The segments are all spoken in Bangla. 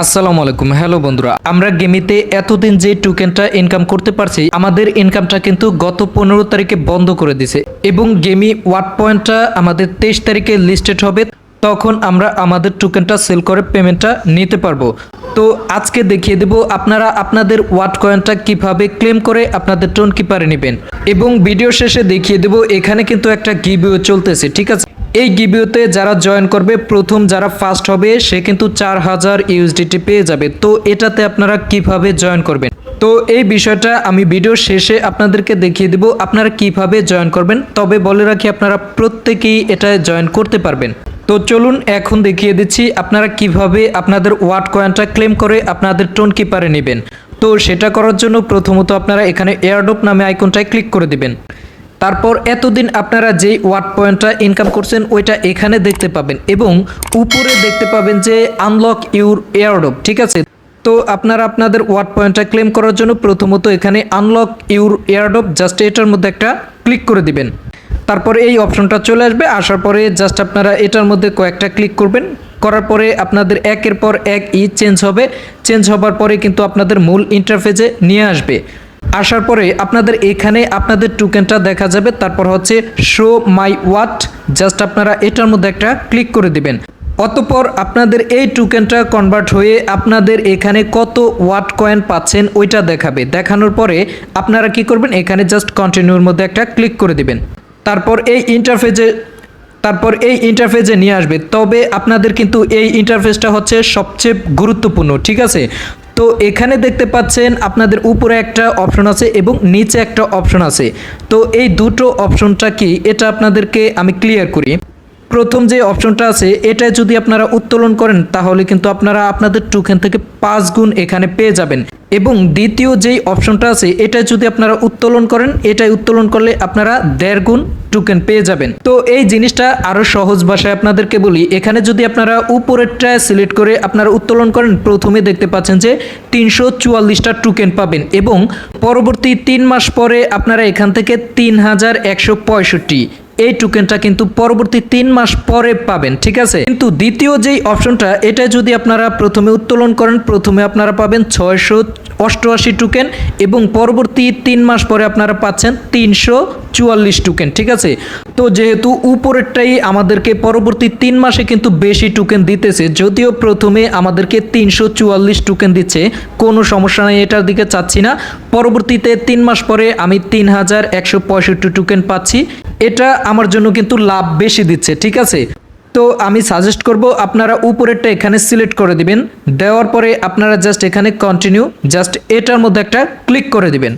আসসালামু আলাইকুম। হ্যালো বন্ধুরা, আমরা গেমিতে এতদিন যে টোকেনটা ইনকাম করতে পারছি, আমাদের ইনকামটা কিন্তু গত পনেরো তারিখে বন্ধ করে দিছে এবং গেমি ওয়াট পয়েন্টটা আমাদের তেইশ তারিখে লিস্টেড হবে, তখন আমরা আমাদের টোকেনটা সেল করে পেমেন্টটা নিতে পারব। তো আজকে দেখিয়ে দেব আপনারা আপনাদের ওয়াট কয়েনটা কীভাবে ক্লেম করে আপনাদের টোন কিপারে নেবেন। এবং ভিডিও শেষে দেখিয়ে দেব এখানে কিন্তু একটা গিবিও চলতেছে, ঠিক আছে? এই গিবিওতে যারা জয়েন করবে, প্রথম যারা ফার্স্ট হবে, সে কিন্তু চার হাজার ইউএসডিটি পেয়ে যাবে। তো এটাতে আপনারা কীভাবে জয়েন করবেন? তো এই বিষয়টা আমি ভিডিও শেষে আপনাদেরকে দেখিয়ে দেব আপনারা কীভাবে জয়েন করবেন। তবে বলে রাখি, আপনারা প্রত্যেকেই এটা জয়েন করতে পারবেন। তো চলুন এখন দেখিয়ে দিচ্ছি আপনারা কীভাবে আপনাদের ওয়াট কয়েনটা ক্লেম করে আপনাদের টোন কিপারে নেবেন। তো সেটা করার জন্য প্রথমত আপনারা এখানে এয়ারডোপ নামে আইকনটায় ক্লিক করে দিবেন। তারপর এতদিন আপনারা যেই ওয়াট পয়েন্টটা ইনকাম করছেন, ওইটা এখানে দেখতে পাবেন এবং উপরে দেখতে পাবেন যে আনলক ইউর এয়ারডপ, ঠিক আছে? তো আপনারা আপনাদের ওয়াট পয়েন্টটা ক্লেম করার জন্য প্রথমত এখানে আনলক ইউর এয়ারডপ, জাস্ট এটার মধ্যে একটা ক্লিক করে দিবেন। তারপরে এই অপশনটা চলে আসবে। আসার পরে জাস্ট আপনারা এটার মধ্যে কয়েকটা ক্লিক করবেন। করার পরে আপনাদের একের পর এক ই চেঞ্জ হবে। চেঞ্জ হবার পরে কিন্তু আপনাদের মূল ইন্টারফেসে নিয়ে আসবে। আসার পরে আপনাদের এখানে আপনাদের টোকেনটা দেখা যাবে। তারপর হচ্ছে শো মাই ওয়াট জাস্ট আপনারা এটার মধ্যে একটা ক্লিক করে দিবেন। অতপর আপনাদের এই টোকেনটা কনভার্ট হয়ে আপনাদের এখানে কত ওয়াট কয়েন পাচ্ছেন ওইটা দেখাবে। দেখানোর পরে আপনারা কি করবেন? এখানে জাস্ট কন্টিনিউর মধ্যে একটা ক্লিক করে দিবেন। তারপর এই ইন্টারফেসে তারপর এই ইন্টারফেসে নিয়ে আসবে। তবে আপনাদের কিন্তু এই ইন্টারফেসটা হচ্ছে সবচেয়ে গুরুত্বপূর্ণ, ঠিক আছে? তো এখানে দেখতে পাচ্ছেন আপনাদের উপরে একটা অপশন আছে এবং নিচে একটা অপশন আছে। তো এই দুটো অপশনটা কি? এটা আপনাদেরকে আমি ক্লিয়ার করি। প্রথম যে অপশনটা আছে, এটা যদি আপনারা উত্তোলন করেন, তাহলে কিন্তু আপনারা আপনাদের টোকেন থেকে পাঁচ গুণ এখানে পেয়ে যাবেন। এবং দ্বিতীয় যেই অপশনটা আছে, এটা যদি আপনারা উত্তোলন করেন, এটাই উত্তোলন করলে আপনারা দেড় গুণ টোকেন পেয়ে যাবেন। তো এই জিনিসটা আরও সহজ ভাষায় আপনাদেরকে বলি, এখানে যদি আপনারা উপরেরটা সিলেক্ট করে আপনারা উত্তোলন করেন, প্রথমে দেখতে পাচ্ছেন যে তিনশো চুয়াল্লিশটা টোকেন পাবেন এবং পরবর্তী তিন মাস পরে আপনারা এখান থেকে তিন হাজার একশো পঁয়ষট্টি। এই টোকেনটা কিন্তু পরবর্তী তিন মাস পরে পাবেন, ঠিক আছে? কিন্তু দ্বিতীয় যেই অপশনটা এটা যদি আপনারা প্রথমে উত্তোলন করেন, প্রথমে আপনারা পাবেন ছয়শো অষ্টআশি টোকেন এবং পরবর্তী তিন মাস পরে আপনারা পাচ্ছেন তিনশো চুয়াল্লিশ টোকেন ঠিক আছে? তো যেহেতু উপরেরটাই আমাদেরকে পরবর্তী তিন মাসে কিন্তু বেশি টোকেন দিতেছে, যদিও প্রথমে আমাদেরকে তিনশো চুয়াল্লিশ টোকেন দিচ্ছে, কোনো সমস্যা নেই, এটার দিকে চাচ্ছি না। পরবর্তীতে তিন মাস পরে আমি তিন হাজার একশো পঁয়ষট্টি টোকেন পাচ্ছি, এটা আমার জন্য কিন্তু লাভ বেশি দিচ্ছে, ঠিক আছে? তো আমি সাজেস্ট করব আপনারা উপরেরটা এখানে সিলেক্ট করে দিবেন। দেওয়ার পরে আপনারা জাস্ট এখানে কন্টিনিউ জাস্ট এটার মধ্যে একটা ক্লিক করে দিবেন।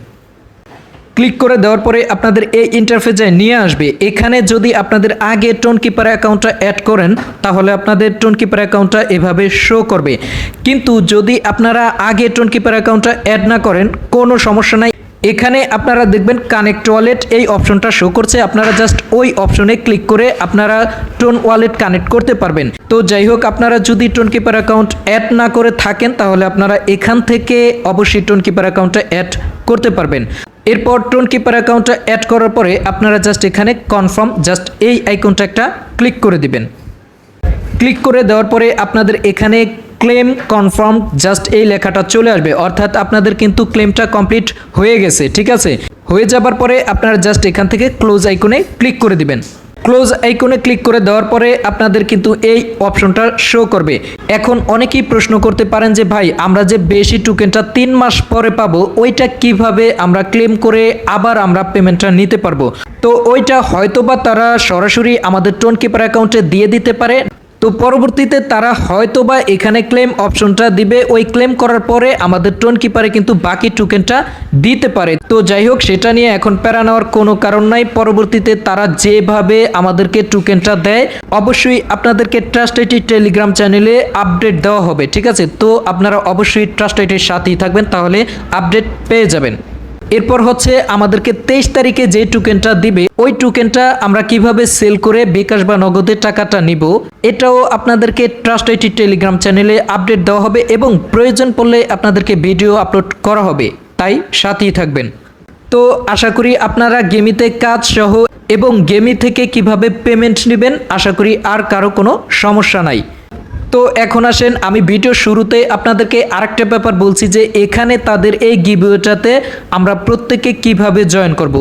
ক্লিক করে দেওয়ার পরে আপনাদের এই ইন্টারফেসে নিয়ে আসবে। এখানে যদি আপনাদের আগে টোন কিপার অ্যাকাউন্টটা অ্যাড করেন, তাহলে আপনাদের টোন কিপার অ্যাকাউন্টটা এভাবে শো করবে। কিন্তু যদি আপনারা আগে টোন কিপার অ্যাকাউন্টটা অ্যাড না করেন, কোনো সমস্যা নাই। এখানে আপনারা দেখবেন কানেক্ট ওয়ালেট এই অপশনটা শো করছে। আপনারা জাস্ট ওই অপশনে ক্লিক করে আপনারা টোন ওয়ালেট কানেক্ট করতে পারবেন। তো যাই হোক, আপনারা যদি টোন কিপার অ্যাকাউন্ট অ্যাড না করে থাকেন, তাহলে আপনারা এখান থেকে অবশ্যই টোন কিপার অ্যাকাউন্টটা অ্যাড করতে পারবেন। এরপর টোন কিপার অ্যাকাউন্টটা অ্যাড করার পরে আপনারা জাস্ট এখানে কনফার্ম জাস্ট এই আইকনটা একটা ক্লিক করে দিবেন। ক্লিক করে দেওয়ার পরে আপনাদের এখানে ক্লেম কনফার্ম জাস্ট এই লেখাটা চলে আসবে। অর্থাৎ আপনাদের কিন্তু ক্লেমটা কমপ্লিট হয়ে গেছে, ঠিক আছে? হয়ে যাবার পরে আপনারা জাস্ট এখান থেকে ক্লোজ আইকনে ক্লিক করে দিবেন। ক্লোজ আইকনে ক্লিক করে দেওয়ার পরে আপনাদের কিন্তু এই অপশনটা শো করবে। এখন অনেকেই প্রশ্ন করতে পারেন যে, ভাই, আমরা যে বেশি টোকেনটা তিন মাস পরে পাবো, ওইটা কীভাবে আমরা ক্লেম করে আবার আমরা পেমেন্টটা নিতে পারব? তো ওইটা হয়তোবা তারা সরাসরি আমাদের টোন কিপার অ্যাকাউন্টে দিয়ে দিতে পারে তো পরবর্তীতে তারা হয়তো বা এখানে ক্লেম অপশনটা দিবে। ওই ক্লেম করার পরে আমাদের টোন কিপারে কিন্তু বাকি টোকেনটা দিতে পারে। তো যাই হোক, সেটা নিয়ে এখন প্যারা নেওয়ার কোনো কারণ নাই। পরবর্তীতে তারা যেভাবে আমাদেরকে টোকেনটা দেয়, অবশ্যই আপনাদেরকে ট্রাস্ট আইটি টেলিগ্রাম চ্যানেলে আপডেট দেওয়া হবে, ঠিক আছে? তো আপনারা অবশ্যই ট্রাস্ট আইটির সাথেই থাকবেন, তাহলে আপডেট পেয়ে যাবেন। এরপর হচ্ছে আমাদেরকে তেইশ তারিখে যে টোকেনটা দিবে, ওই টোকেনটা আমরা কীভাবে সেল করে বিকাশ বা নগদের টাকাটা নিব, এটাও আপনাদেরকে ট্রাস্ট আইটি টেলিগ্রাম চ্যানেলে আপডেট দেওয়া হবে এবং প্রয়োজন পড়লে আপনাদেরকে ভিডিও আপলোড করা হবে। তাই সাথেই থাকবেন। তো আশা করি আপনারা গেমিতে কাজ সহ এবং গেমি থেকে কীভাবে পেমেন্ট নেবেন, আশা করি আর কারও কোনো সমস্যা নাই। তো এখন আসেন, আমি ভিডিও শুরুতে আপনাদেরকে আরেকটা ব্যাপার বলছি যে এখানে তাদের এই গিভওয়েটাতে আমরা প্রত্যেকে কীভাবে জয়েন করব।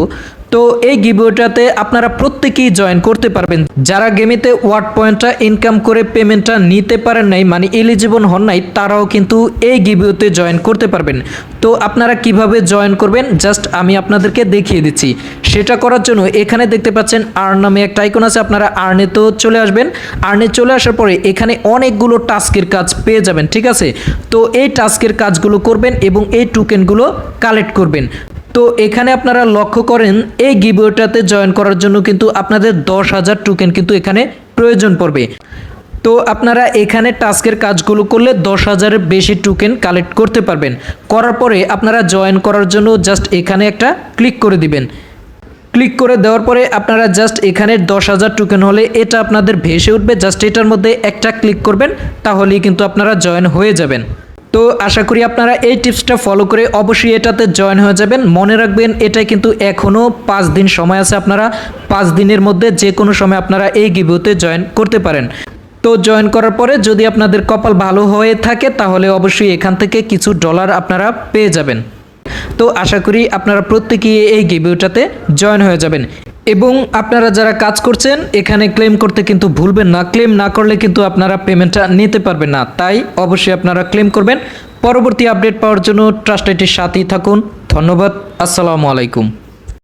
তো এই গিভিওটাতে আপনারা প্রত্যেকেই জয়েন করতে পারবেন। যারা গেমিতে ওয়ার্ড পয়েন্টটা ইনকাম করে পেমেন্টটা নিতে পারেন নাই মানে এলিজিবল হন নাই, তারাও কিন্তু এই গিভিওতে জয়েন করতে পারবেন। তো আপনারা কীভাবে জয়েন করবেন? জাস্ট আমি আপনাদেরকে দেখিয়ে দিচ্ছি। সেটা করার জন্য এখানে দেখতে পাচ্ছেন আর্ন নামে একটা আইকন আছে, আপনারা আর্নে তো চলে আসবেন। আর্নে চলে আসার পরে এখানে অনেকগুলো টাস্কের কাজ পেয়ে যাবেন, ঠিক আছে? তো এই টাস্কের কাজগুলো করবেন এবং এই টোকেনগুলো কালেক্ট করবেন। তো এখানে আপনারা লক্ষ্য করেন, এই গিবোটাতে জয়েন করার জন্য কিন্তু আপনাদের দশ হাজার টোকেন কিন্তু এখানে প্রয়োজন পড়বে। তো আপনারা এখানে টাস্কের কাজগুলো করলে দশ হাজারের বেশি টোকেন কালেক্ট করতে পারবেন। করার পরে আপনারা জয়েন করার জন্য জাস্ট এখানে একটা ক্লিক করে দিবেন। ক্লিক করে দেওয়ার পরে আপনারা জাস্ট এখানে দশ হাজার টোকেন হলে এটা আপনাদের ভেসে উঠবে। জাস্ট এটার মধ্যে একটা ক্লিক করবেন, তাহলেই কিন্তু আপনারা জয়েন হয়ে যাবেন। তো আশা করি আপনারা এই টিপসটা ফলো করে অবশ্যই এটাতে জয়েন হয়ে যাবেন। মনে রাখবেন এটা কিন্তু এখনও পাঁচ দিন সময় আছে আপনারা পাঁচ দিনের মধ্যে যে কোনো সময় আপনারা এই গিভোতে জয়েন করতে পারেন। তো জয়েন করার পরে যদি আপনাদের কপাল ভালো হয়ে থাকে, তাহলে অবশ্যই এখান থেকে কিছু ডলার আপনারা পেয়ে যাবেন। তো আশা করি আপনারা প্রত্যেকেই এই গিভিউটাতে জয়েন হয়ে যাবেন। এবং আপনারা যারা কাজ করছেন, এখানে ক্লেম করতে কিন্তু ভুলবেন না। ক্লেম না করলে কিন্তু আপনারা পেমেন্টটা নিতে পারবেন না। তাই অবশ্যই আপনারা ক্লেম করবেন। পরবর্তী আপডেট পাওয়ার জন্য ট্রাস্ট আইটির সাথেই থাকুন। ধন্যবাদ। আসসালামু আলাইকুম।